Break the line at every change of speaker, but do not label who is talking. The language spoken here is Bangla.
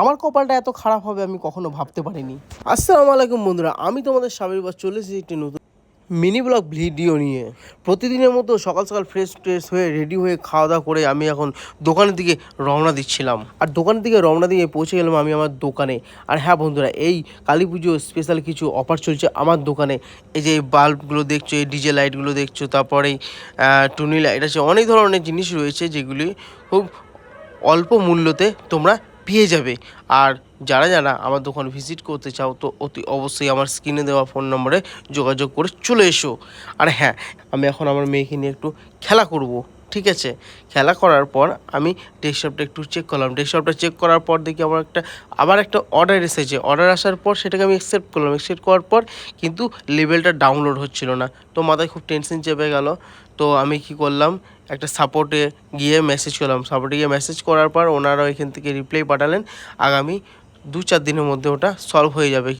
আমার কপালটা এত খারাপ হবে আমি কখনো ভাবতে পারিনি। আসসালামু আলাইকুম বন্ধুরা, আমি তোমাদের স্বামীর বাস চলে এসেছি একটি নতুন মিনি ব্লগ ভিডিও নিয়ে। প্রতিদিনের মতো সকাল সকাল ফ্রেশ ট্রেশ হয়ে রেডি হয়ে খাওয়া দাওয়া করে আমি এখন দোকানের দিকে রওনা দিচ্ছিলাম। আর দোকানের দিকে রওনা দিয়ে পৌঁছে গেলাম আমি আমার দোকানে। আর হ্যাঁ বন্ধুরা, এই কালী পুজো স্পেশাল কিছু অফার চলছে আমার দোকানে। এই যে বাল্বগুলো দেখছ, এই ডিজে লাইটগুলো দেখছ, তারপরে টুনি লাইট আছে, অনেক ধরনের জিনিস রয়েছে যেগুলি খুব অল্প মূল্যতে তোমরা পেয়ে যাবে। আর যারা যারা আমার দোকান ভিজিট করতে চাও, তো অতি অবশ্যই আমার স্ক্রিনে দেওয়া ফোন নম্বরে যোগাযোগ করে চলে এসো। আর হ্যাঁ আমি এখন আমার মেয়েকে নিয়ে একটু খেলা করব। ঠিক আছে? খেলা করার পর আমি ডেস্কটপটা একটু চেক করলাম। ডেস্কটপটা চেক করার পর দেখি আমার একটা, আবার একটা অর্ডার এসেছে। অর্ডার আসার পর সেটাকে আমি অ্যাকসেপ্ট করলাম। অ্যাকসেপ্ট করার পর কিন্তু লেভেলটা ডাউনলোড হচ্ছিল না। তো মাথায় খুব টেনশন চেপে গেল। তো আমি কি করলাম? একটা সাপোর্টে গিয়ে মেসেজ করলাম। সাপোর্টে গিয়ে মেসেজ করার পর ওনারা এখান থেকে রিপ্লাই পাঠালেন। আগামী দু চার দিনের মধ্যে ওটা সলভ হয়ে যাবে।